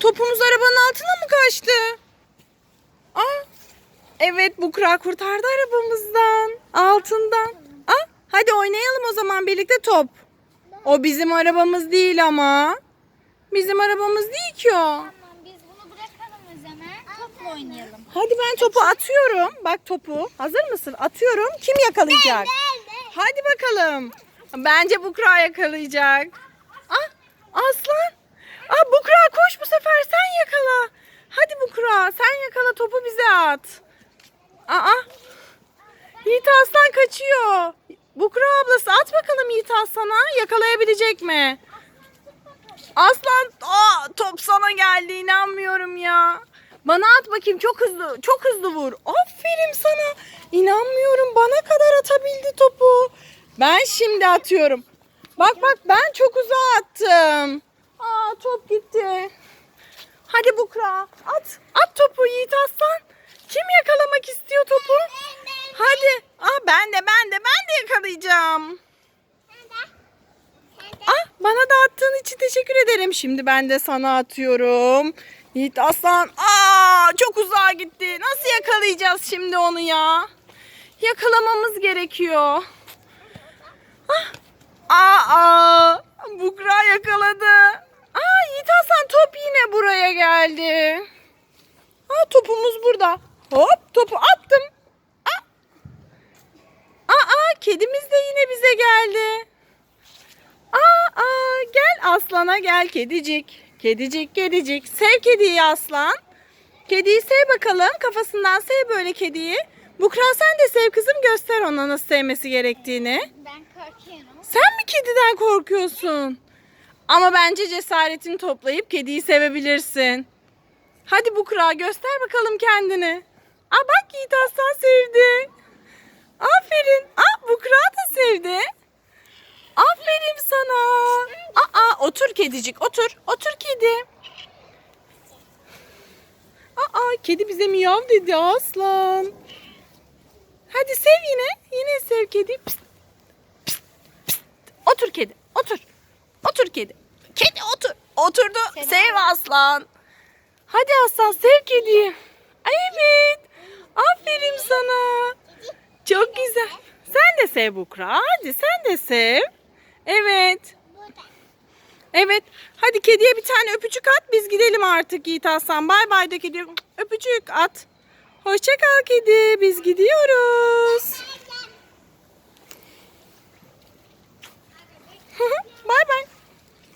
Topumuz arabanın altına mı kaçtı? Aa, evet Bukra kurtardı arabamızdan. Altından. Aa, hadi oynayalım o zaman birlikte top. O bizim arabamız değil ama. Bizim arabamız değil ki o. Tamam biz bunu bırakalım o zaman. Topla oynayalım. Hadi ben topu atıyorum. Bak topu. Hazır mısın? Atıyorum. Kim yakalayacak? Hadi bakalım. Bence Bukra yakalayacak. Ah aslan. Ah Bukra koş bu sefer sen yakala. Hadi Bukra yakala topu bize at. Aa. Yiğit Aslan kaçıyor. Bukra ablası at bakalım Yiğit Aslan'a yakalayabilecek mi? Aslan aa, top sana geldi inanmıyorum ya. Bana at bakayım çok hızlı çok hızlı vur. Aferin sana. İnanmıyorum bana kadar atabildi topu. Ben şimdi atıyorum. Bak bak ben çok uzağa attım. Aa top gitti. Hadi Bukra at. At topu Yiğit Aslan. Kim yakalamak istiyor topu? Hadi. Aa, ben de ben de ben de yakalayacağım. Ah bana da attığın için teşekkür ederim. Şimdi ben de sana atıyorum. Yiğit Aslan. Aa çok uzağa gitti. Nasıl yakalayacağız şimdi onu ya? Yakalamamız gerekiyor. Ah. Aa, aa Bukra yakaladı. Aa Yiğit Aslan top yine buraya geldi. Aa topumuz burada. Hop topu attım. Aa, aa kedimiz de yine bize geldi. Aa, aa, gel aslana gel kedicik. Kedicik kedicik. Sev kediyi aslan. Kediyi sev bakalım. Kafasından sev böyle kediyi. Bukra sen de sev kızım göster ona nasıl sevmesi gerektiğini. Ben korkuyorum. Sen mi kediden korkuyorsun? Ama bence cesaretini toplayıp kediyi sevebilirsin. Hadi Bukra göster bakalım kendini. Aa bak Yiğit Aslan sevdi. Aferin. Aa Bukra da sevdi. Aferin sana. Aa otur kedicik otur. Otur kedi. Aa kedi bize miyav dedi aslan. Hadi sev yine. Yine sev kedi. Pist, pist, pist. Otur kedi. Otur. Otur kedi. Kedi otur. Oturdu. Kedi. Sev aslan. Hadi aslan sev kediyi. Ay, Evet. Aferin sana. Çok güzel. Sen de sev Bukra. Hadi sen de sev. Evet. Evet. Hadi kediye bir tane öpücük at. Biz gidelim artık Yiğit Aslan. Bay bay de kediye öpücük at. Hoşça kal kedi. Biz gidiyoruz.